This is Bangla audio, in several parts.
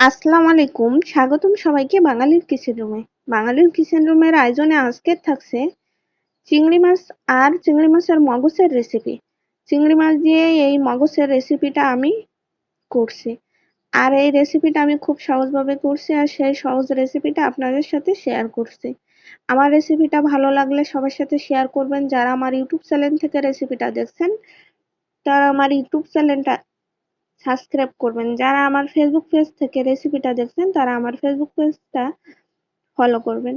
আসসালামু আলাইকুম। স্বাগতম সবাইকে বাঙালির কিচেন রুমে। বাঙালির কিচেন রুমের আয়োজনে আজকে থাকছে চিংড়ি মাছ আর চিংড়ি মাছের মগজের রেসিপি চিংড়ি মাছ দিয়ে এই মগজের রেসিপিটা আমি করছি। আর এই রেসিপিটা আমি খুব সহজভাবে করছি আর সেই সহজ রেসিপিটা আপনাদের সাথে শেয়ার করছি। আমার রেসিপিটা ভালো লাগলে সবার সাথে শেয়ার করবেন। যারা আমার ইউটিউব চ্যানেল থেকে রেসিপিটা দেখছেন, তারা আমার ইউটিউব চ্যানেলটা সাবস্ক্রাইব করবেন। যারা আমার ফেসবুক পেজ থেকে রেসিপিটা দেখছেন, তারা আমার ফেসবুক পেজটা ফলো করবেন।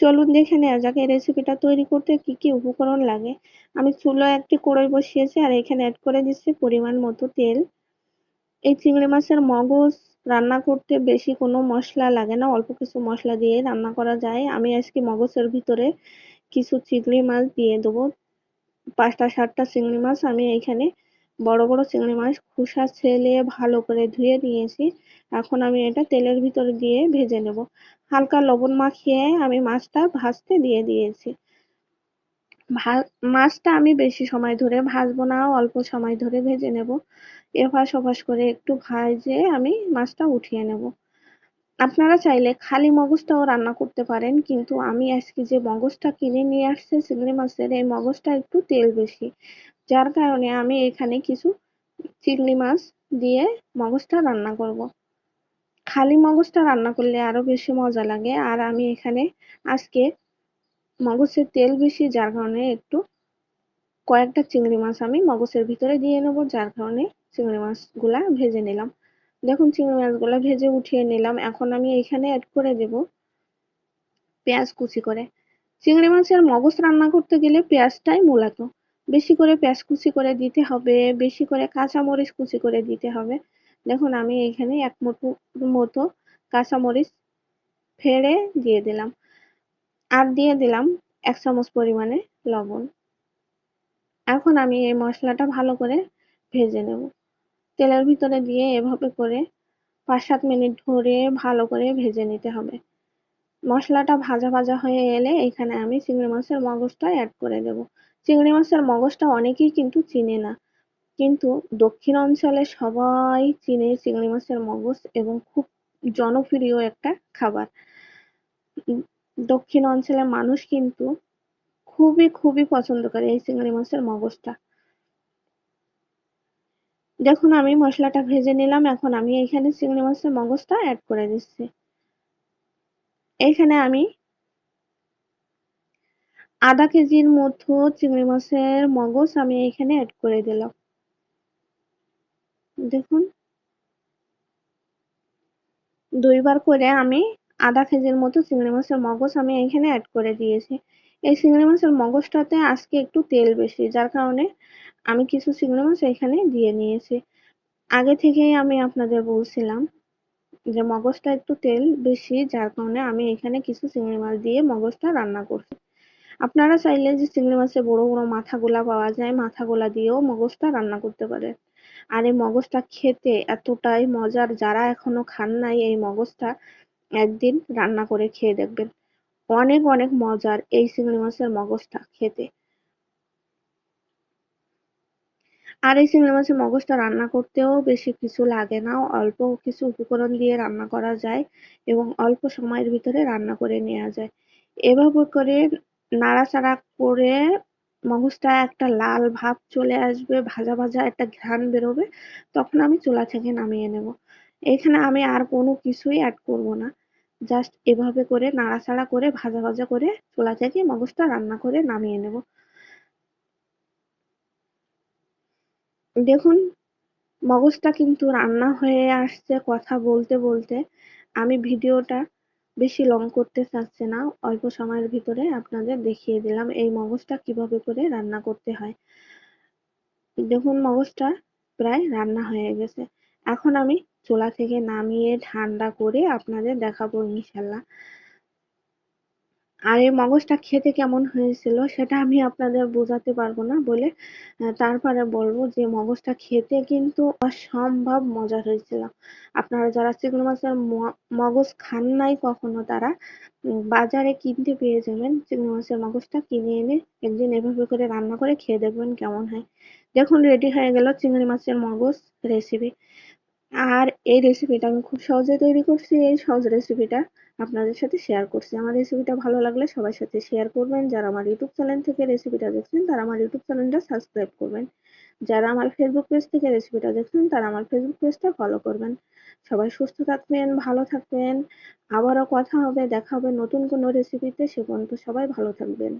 চলুন দেখে নেওয়া যাক, এই রেসিপিটা তৈরি করতে কি কি উপকরণ লাগে। আমি চুলোয় একটি কড়াই বসিয়েছি আর এখানে অ্যাড করে দিচ্ছি পরিমাণ মতো তেল। এই চিংড়ি মাছের মগজ রান্না করতে বেশি কোনো মশলা লাগে না, অল্প কিছু মশলা দিয়ে রান্না করা যায়। আমি আজকে মগজের ভিতরে কিছু চিংড়ি মাছ দিয়ে দেবো। পাঁচটা, সাতটা চিংড়ি মাছ আমি এখানে বড় বড় চিংড়ি মাছ, খোসা ছেলিয়ে ভালো করে ধুয়ে নিয়েছি। এখন আমি এটা তেলের ভিতরে দিয়ে ভেজে নেব। হালকা লবণ মাখিয়ে আমি মাছটা ভাজতে দিয়ে দিয়েছি। মাছটা আমি বেশি সময় ধরে ভাজবো না, অল্প সময় ধরে ভেজে নেব। এপাশ ওপাশ করে একটু ভাজে আমি মাছটা উঠিয়ে নেব। আপনারা চাইলে খালি মগজটাও রান্না করতে পারেন, কিন্তু আমি আজকে যে মগজটা কিনে নিয়ে আসছে, চিংড়ি মাছের, এই মগজটা একটু তেল বেশি। যার কারণে আমি এখানে কিছু চিংড়ি মাছ দিয়ে মগজটা রান্না করব। খালি মগজটা রান্না করলে আরও বেশি মজা লাগে। আর আমি এখানে আজকে মগজের তেল বেশি, যার কারণে একটু কয়েকটা চিংড়ি মাছ আমি মগজের ভিতরে দিয়ে নেব, যার কারণে চিংড়ি মাছগুলা ভেজে নিলাম। দেখুন, চিংড়ি মাছগুলা ভেজে উঠিয়ে নিলাম। এখন আমি এখানে অ্যাড করে দেব পেঁয়াজ কুচি করে। চিংড়ি মাছের মগজ রান্না করতে গেলে পেঁয়াজটাই মূলত বেশি করে পেঁয়াজ কুচি করে দিতে হবে, বেশি করে কাঁচামরিচ কুচি করে দিতে হবে। দেখুন, আমি এখানে এক মুঠো মতো কাঁচামরিচ ফেড়ে দিয়ে দিলাম। আর দিয়ে দিলাম এক চামচ পরিমাণে লবণ। এখন আমি এই মশলাটা ভালো করে ভেজে নেব। তেলের ভিতরে দিয়ে এভাবে করে পাঁচ সাত মিনিট ধরে ভালো করে ভেজে নিতে হবে। মশলাটা ভাজা ভাজা হয়ে এলে এখানে আমি চিংড়ি মাছের মগজটা অ্যাড করে দেব। চিংড়ি মাছের মগজটা অনেকেই কিন্তু চিনে না। কিন্তু দক্ষিণ অঞ্চলে সবাই চিনে চিংড়ি মাছের মগজ এবং খুব জনপ্রিয় একটা খাবার। দক্ষিণ অঞ্চলের মানুষ কিন্তু খুবই খুবই পছন্দ করে এই চিংড়ি মাছের মগজটা। দেখুন, আমি মশলাটা ভেজে নিলাম। এখন আমি এখানে চিংড়ি মাছের মগজটা অ্যাড করে দিচ্ছি। এখানে আমি আধা কেজির মতো চিংড়ি মাছের মগজ আমি এখানে অ্যাড করে দিলাম। দেখুন। দুইবার করে আমি আধা কেজির মতো চিংড়ি মাছের মগজ আমি এখানে অ্যাড করে দিয়েছি। এই চিংড়ি মাছের মগজটাতে আজকে একটু তেল বেশি, যার কারণে আমি কিছু চিংড়ি মাছ এখানে দিয়ে নিয়েছি। আগে থেকেই আমি আপনাদের বলছিলাম যে মগজটা একটু তেল বেশি, যার কারণে আমি এখানে কিছু চিংড়ি মাছ দিয়ে মগজটা রান্না করছি। আপনারা চাইলে যে চিংড়ি মাছের বড় বড় মাথাগুলা পাওয়া যায়, মাথাগুলা দিয়েও মগজটা রান্না করতে পারেন। আর এই মগজটা খেতে এতটাই মজার, যারা এখনও খান নাই এই মগজটা, একদিন রান্না করে খেয়ে দেখবেন। অনেক অনেক মজার এই চিংড়ি মাছের মগজটা খেতে। আর এই চিংড়ি মাছের মগজটা রান্না করতেও বেশি কিছু লাগে না, অল্প কিছু উপকরণ দিয়ে রান্না করা যায় এবং অল্প সময়ের ভিতরে রান্না করে নেওয়া যায়। এভাবে করে নাড়াচাড়া করে মগজটা একটা লাল ভাব চলে আসবে, ভাজা ভাজা একটা ঘ্রাণ বেরোবে, তখন আমি চুলা থেকে নামিয়ে নেব। এখানে আমি আর কোনো কিছুই অ্যাড করব না। জাস্ট এভাবে করে নাড়াচাড়া করে, ভাজা ভাজা করে চুলা থেকে মগজটা রান্না করে নামিয়ে নেব। দেখুন, মগজটা কিন্তু রান্না হয়ে আসছে কথা বলতে বলতে। আমি ভিডিওটা বেশি লং করতে চাচ্ছে না, অল্প সময়ের ভিতরে আপনাদের দেখিয়ে দিলাম এই মগজটা কীভাবে করে রান্না করতে হয়। দেখুন মগজটা প্রায় রান্না হয়ে গেছে। এখন আমি চুলা থেকে নামিয়ে ঠান্ডা করে আপনাদের দেখাবো ইনশাল্লাহ। আর এই মগজটা খেতে কেমন হয়েছিল সেটা আমি আপনাদের বোঝাতে পারব না বলে তারপরে বলব যে মগজটা খেতে কিন্তু অসম্ভব মজার হয়েছিল। আপনারা যারা চিংড়ি মাছের মগজ খান নাই কখনো তারা বাজারে কিনতে পেয়ে যাবেন চিংড়ি মাছের মগজটা, কিনে এনে একদিন এভাবে করে রান্না করে খেয়ে দেখবেন কেমন হয়। দেখুন, রেডি হয়ে গেল চিংড়ি মাছের মগজ রেসিপি আর এই রেসিপিটা আমি খুব সহজে তৈরি করছি, এই সহজ রেসিপিটা আপনাদের সাথে শেয়ার করছি। আমার রেসিপিটা ভালো লাগলে সবার সাথে শেয়ার করবেন। যারা আমার ইউটিউব চ্যানেল থেকে রেসিপিটা দেখছেন, তারা আমার ইউটিউব চ্যানেলটা সাবস্ক্রাইব করবেন। যারা আমার ফেসবুক পেজ থেকে রেসিপিটা দেখছেন, তারা আমার ফেসবুক পেজটা ফলো করবেন। সবাই সুস্থ থাকবেন, ভালো থাকবেন। আবারও কথা হবে, দেখা হবে নতুন কোনো রেসিপিতে সে পর্যন্ত সবাই ভালো থাকবেন।